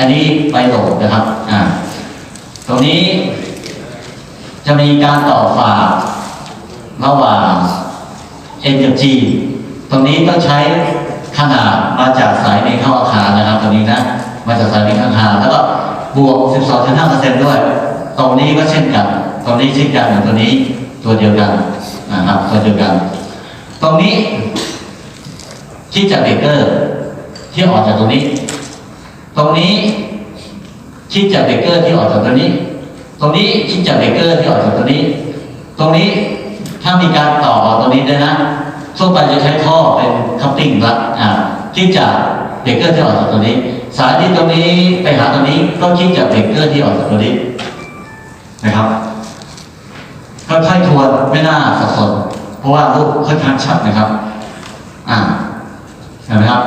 อันนี้ไปโหลดนะครับอ่าตรงนี้จะมีการต่อฝากระหว่าง N กับ G ตรงนี้ต้องใช้ขนาดมาจากสายเมนเข้าอาคารนะครับตรงนี้นะมาจากสายเมนเข้าอาคารแล้วก็บวก 12.5%ด้วย ตรงนี้ก็เช่นกัน ตรงนี้เช่นกันเหมือนตัวนี้ตัวเดียวกันนะครับตัวเดียวกัน ตรงนี้ที่จากเบรกเกอร์ที่ออกจากตรงนี้ ตรงนี้คิดจากเบรกเกอร์ที่ออกจากตัวนี้ ตรงนี้คิดจากเบรกเกอร์ที่ออกจากตัวนี้ ตรงนี้ถ้ามีการต่อออกตรงนี้ด้วยนะทั่วไปจะใช้ท่อเป็นคัพติ้งละอ่าคิดจากเบรกเกอร์ที่ออกจากตัวนี้ สายที่ตรงนี้ไปหาตรงนี้ก็คิดจากเบรกเกอร์ที่ออกจากตัวนี้นะครับค่อยๆทวนไม่น่าสับสนเพราะว่ารูปค่อนข้างชัดนะครับ อ่าเห็นไหมครับ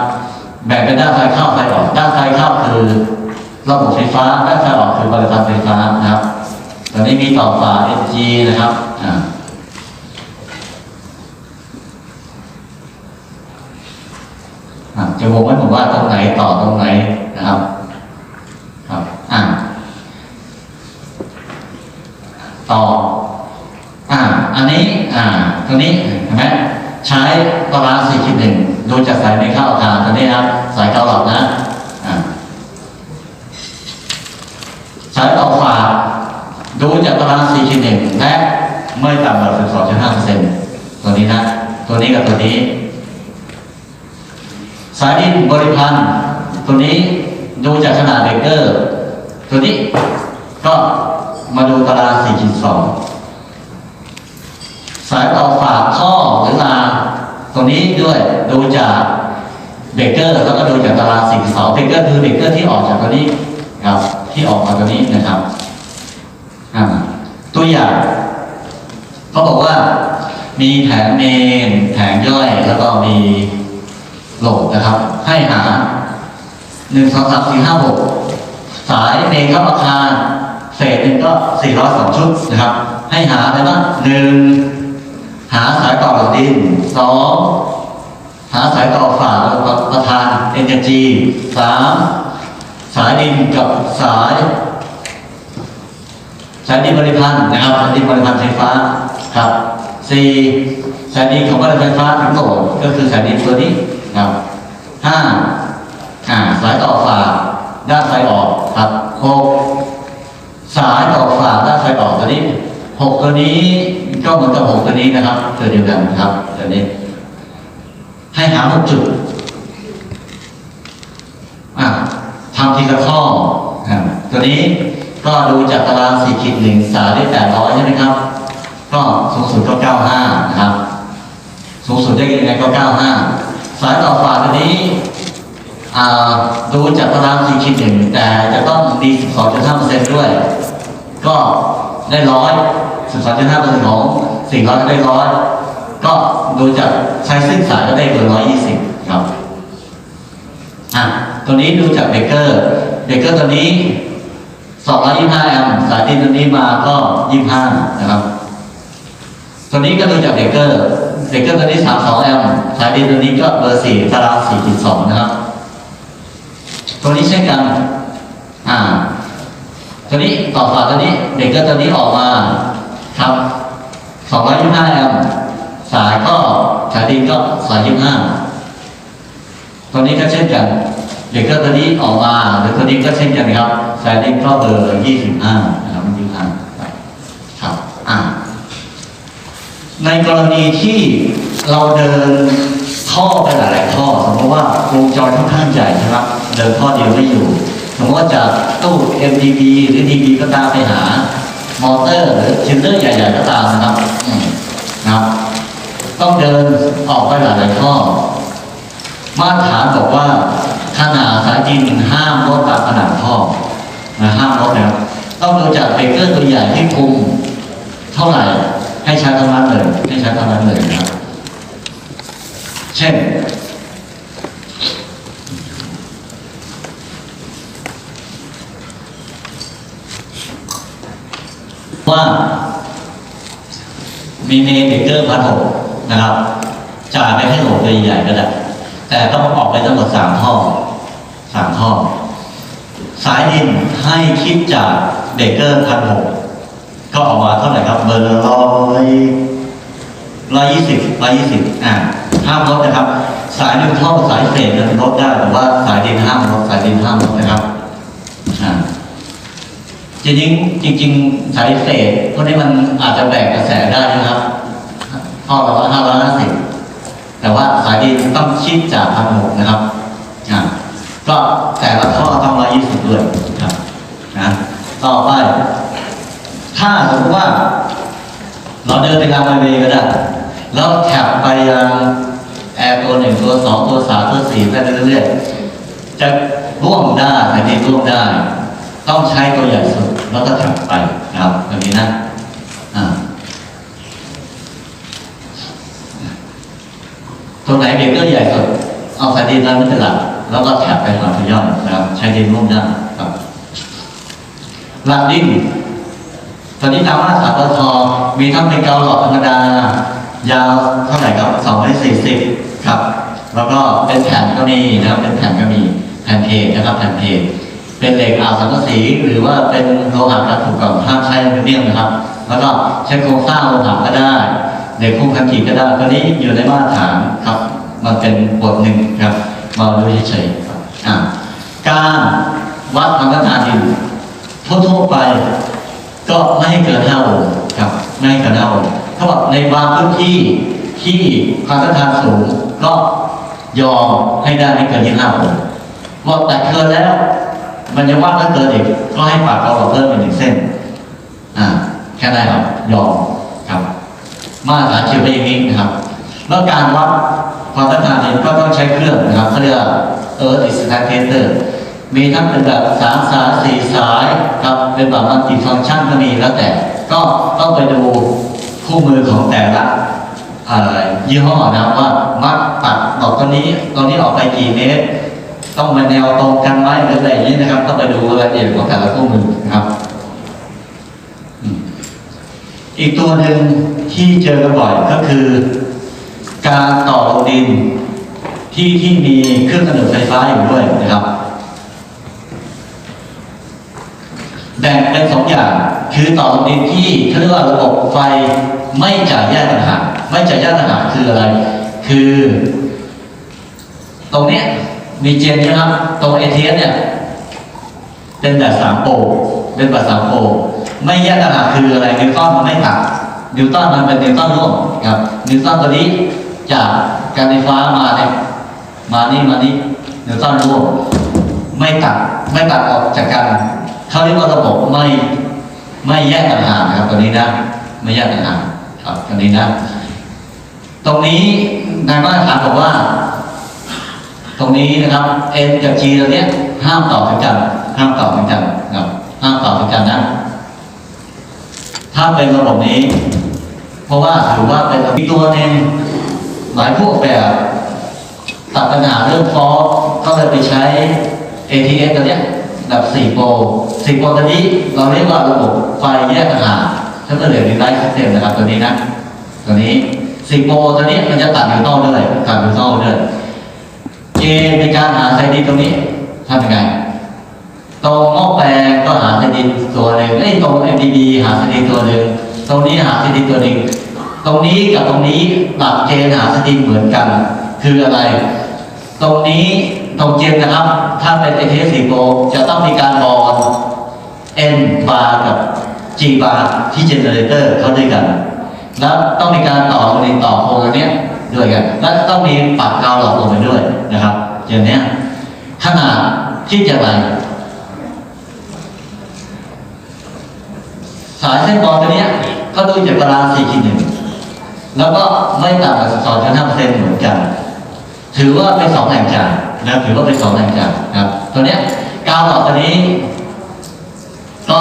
แบ่งเป็นด้านไฟเข้าไฟออก ด้านไฟเข้าคือระบบไฟฟ้า ด้านไฟออกคือบริการไฟฟ้านะครับตอนนี้มีต่อฝา FG นะครับอ่าจะบอกไว้ผมว่าตรงไหนต่อตรงไหนนะครับ ครับอ่าต่ออ่าอันนี้อ่าตรงนี้เห็นไหมใช้ตารางสี่ขีดหนึ่ง ดูจากสายในเข้าอาคาตรงนี้ครับสายเกาหลับนะสายต่อฝากดูจากตารางสี่ขีดหนึ่งและไม่ต่ำกว่าสิบสองจุดห้าเปอร์เซ็นต์ตัวนี้นะ ตัวนี้กับตัวนี้ สายดินบริพันธ์ตัวนี้ดูจากขนาดเบเกอร์ ตัวนี้ก็มาดูตารางสี่ขีดสองสายต่อฝากท่อหรือราง ตรงนี้ด้วยดูจากเบกเกอร์แล้วก็ดูจากตารางสิ่งเสาเบกเกอร์คือเบกเกอร์ที่ออกจากตัวนี้ครับ ที่ออกมาตัวนี้นะครับตัวอย่างเขาบอกว่ามีแผงเมนแผงย่อยแล้วก็มีโหลดนะครับ ให้หาหนึ่งสองสามสี่ห้าหกสายเมนเข้าคาเศษหนึ่งก็สี่ร้อยสองชุดนะครับ ให้หาอะไรบ้างหนึ่ง หาสายต่อดินสองหาสายต่อฝาประธานเอ็นจีสามสายดินกับสายสายดินบริพันธ์นะครับสายดินบริพันธ์ไฟฟ้าครับสี่สายดินของบริษัทไฟฟ้าทั้งหลดก็คือสายดินตัวนี้ครับห้าอ่าสายต่อฝาด้านไฟออกครับหกสายต่อฝาด้านไฟออกตัวนี้หกตัวนี้ ก็เหมือนกับหกตัวนี้นะครับ ตัวเดียวกันครับตัวนี้ ให้หาหกจุดทำทีละข้อตัวนี้ก็ดูจากตารางสี่ขีดหนึ่งสายได้แปดร้อยใช่ไหมครับ ก็สูงสุดก็เก้าห้านะครับ สูงสุดได้ยังไงก็เก้าห้าสายต่อฝาตัวนี้ดูจากตารางสี่ขีดหนึ่งแต่จะต้องดีสิบสองจุดห้าเปอร์เซ็นต์ด้วย ก็ได้ร้อย สิบสองจุดห้าเปอร์เซ็นต์ของสี่ร้อยก็ได้ร้อยก็ดูจากใช้เส้นสายก็ได้เกินร้อยยี่สิบครับอะตัวนี้ดูจากเบเกอร์เบเกอร์ตัวนี้225แอมป์สายดินตัวนี้มาก็25นะครับ ตัวนี้ก็ดูจากเบเกอร์เบเกอร์ตัวนี้32แอมป์สายดินตัวนี้ก็เบอร์4ตาราง4.2นะครับ ตัวนี้เช่นกัน อ่า ตัวนี้ต่อฝาตัวนี้เบเกอร์ตัวนี้ออกมา ครับ225แอมป์สายก็สายดินก็สาย25ตัวนี้ก็เช่นกันเด็กก็ตัวนี้ออกมาหรือตัวนี้ก็เช่นกันครับ สายดินก็เบอร์ยี่สิบห้านะครับยี่สิบห้าครับอ่าในกรณีที่เราเดินท่อไปหลายๆท่อสมมติว่าวงจรค่อนข้างใหญ่นะครับเดินท่อเดียวไม่อยู่สมมติว่าจากตู้ MDB หรือ DB ก็ตามไปหา มอเตอร์หรือชิลเลอร์ใหญ่ๆก็ตามนะครับนะครับ ต้องเดินออกไปหลายๆท่อมาตรฐานบอกว่าขนาดสายดินห้ามลดตามขนาดท่อนะห้ามลดนะครับต้องดูจากเบรกเกอร์ตัวใหญ่ที่คุมเท่าไหร่ให้ใช้เท่านั้นเลยให้ใช้เท่านั้นเลยนะครับ เช่น ว่ามีเมนเบรกเกอร์พันหกนะครับจ่ายไปให้หลดใหญ่ๆก็ได้แต่ต้องออกไปทั้งหมดสามท่อสามท่อสายดินให้คิดจากเบเกอร์พันหกก็ออกมาเท่าไหร่ครับเบอร์ร้อยร้อยยี่สิบร้อยยี่สิบอ่าห้ามลดนะครับ สายนิวท่อสายเศษเนี่ยลดได้แต่ว่าสายดินห้ามลดสายดินห้ามลดนะครับอ่า จริงจริงๆสายเศษพวกนี้มันอาจจะแบ่งกระแสได้นะครับท่อละว่าห้าร้อยห้าสิบแต่ว่าสายดินต้องชิดจากพันหกนะครับก็แต่ละท่อต้องร้อยยี่สิบด้วยครับนะต่อไป ถ้าสมมติว่า เราเดินไปทางไฮเวย์ก็ได้แล้วแท็บไปยังแอร์ตัวหนึ่งตัวสองตัวสามตัวสี่ไปเรื่อยๆจะร่วมได้สายดินร่วมได้ ต้องใช้ตัวใหญ่สุด แล้วก็แท็บไปนะครับแบบนี้นะตรงไหนเบรกเกอร์ใหญ่สุดเอาสายดินนั้นเป็นหลักแล้วก็แท็บไปหลังพยอยนะครับใช้ดินร่วมได้ครับหลักดินตอนนี้ตามมาตรฐานปทมีทั้งเป็นเกาหลอดธรรมดายาวเท่าไหร่ครับ240ครับ แล้วก็เป็นแผ่นก็มีนะครับเป็นแผ่นก็มีแผ่นเพจนะครับแผ่นเพจ เป็นเหล็กอาสังกะสีหรือว่าเป็นโลหะกระถูกกล่องห้ามใช้อลูมิเนียมนะครับ แล้วก็ใช้โครงสร้างโลหะก็ได้เหล็กพุ่งคันขีดก็ได้ตัวนี้อยู่ในมาตรฐานครับ มันเป็นบทหนึ่งครับมาดูเฉยๆการวัดความต้านทานดินทั่วๆไป ก็ไม่ให้เกิน5โอห์มครับไม่ให้เกิน5โอห์มเขาบอกในบางพื้นที่ที่ความต้านทานสูงก็ยอมให้ได้ไม่เกิน25โอห์มบอกแต่เกินแล้ว มันจะว่าถ้าเกินอีกก็ให้ปากเราเพิ่มเป็นหนึ่งเส้น อ่า แค่นั้นครับยอมครับ มาตรฐานเขียนไว้อย่างนี้นะครับ แล้วการวัดความต้านทานเนี่ยก็ต้องใช้เครื่องนะครับเขาเรียกว่า Earth Distantator มีทั้งเป็นแบบสามสายสี่สายครับเป็นแบบมัลติฟังก์ชันก็มีแล้วแต่ ก็ต้องไปดูคู่มือของแต่ละยี่ห้อนะว่ามัดตัดดอกตัวนี้ตัวนี้ออกไปกี่เมตร ต้องมาแนวตรงกันไหมหรืออะไรอย่างนี้นะครับ ต้องไปดูรายละเอียดของแต่ละคู่มือนะครับ อีกตัวหนึ่งที่เจอกันบ่อยก็คือ การต่อลงดินที่ที่มีเครื่องกำเนิดไฟฟ้าอยู่ด้วยนะครับแบ่งเป็นสองอย่างคือต่อลงดินที่เขาเรียกว่าระบบไฟไม่จ่ายแยกต่างหากไม่จ่ายแยกต่างหากคืออะไร คือ ตรงเนี้ย มีเจนนะครับ ตรงเอเทีเนี่ยเป็นแบบสามโปเป็นแบบสามโปไม่แยกต่างหากคืออะไรนิวตันมันไม่ตัดนิวตันมันเป็นนิวตันร่วมครับนิวตันตัวนี้จากการไฟฟ้ามาเนี่ยมานี่มานี่นิวตันร่วมไม่ตัดไม่ตัดออกจากกันเขาเรียกว่าระบบไม่ไม่แยกต่างหากครับตัวนี้นะไม่แยกต่างหากครับตัวนี้นะ ตรงนี้นายมาตรฐานบอกว่า ตรงนี้นะครับ N กับ G ตัวเนี้ยห้ามต่อถึงกันห้ามต่อถึงกันนะครับห้ามต่อถึงกันนะ ถ้าเป็นระบบนี้ เพราะว่าถือว่าเป็นอีตัวหนึ่งหลายพวกแบบตัดปัญหาเรื่องฟอสก็เลยไปใช้ ATS ตัวเนี้ยแบบ 4 โปร 4 โปรตัวนี้เราเรียกว่าระบบไฟแยกต่างหากถ้าเกิดเหลือดีไลท์ซิสเต็มนะครับตัวนี้นะ ตัวนี้ 4 โปรตัวนี้มันจะตัดนิวตันด้วยตัดนิวตันด้วย เกณฑ์ในการหาไซดินตรงนี้ทำยังไงตรงหม้อแปลงก็หาไซดินตัวหนึ่งไอ้ตรง MDB หาไซดินตัวหนึ่งตรงนี้หาไซดินตัวหนึ่งตรงนี้กับตรงนี้หลักเกณฑ์หาไซดินเหมือนกัน คืออะไร ตรงนี้ตรงเจนนะครับ ถ้าเป็น ATS 4 Pro จะต้องมีการบอล N bar กับ G bar ที่เจเนเรเตอร์เข้าด้วยกัน แล้วต้องมีการต่อลงดินต่อโครงอันเนี้ย ด้วยกันและต้องมีปักกาวหลอดลงไปด้วยนะครับ อย่างนี้ขนาดที่จะไรสายเส้นบอลตัวนี้ก็ดูจากตาราง4ขีดหนึ่งแล้วก็ไม่ต่ำกว่า2.5เปอร์เซ็นต์เหมือนกัน ถือว่าเป็นสองแหล่งจ่ายนะถือว่าเป็นสองแหล่งจ่ายนะครับ ตัวเนี้ยกาวหลอดตัวนี้ ก็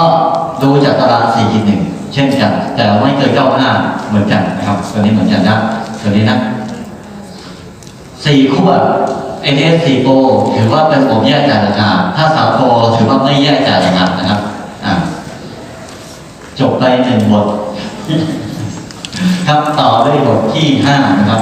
ดูจากตาราง4ขีดหนึ่งเช่นกัน แต่ไม่เกิน95เหมือนกันนะครับ ตัวนี้เหมือนกันนะตัวนี้นะ สี่ขั้ว ATS 4 Pro ถือว่าเป็นผมแยกจ่ายราคาถ้า3 Pro ถือว่าไม่แยกจ่ายราคานะครับจบไปหนึ่งบท ครับต่อด้วยบทที่ห้านะครับ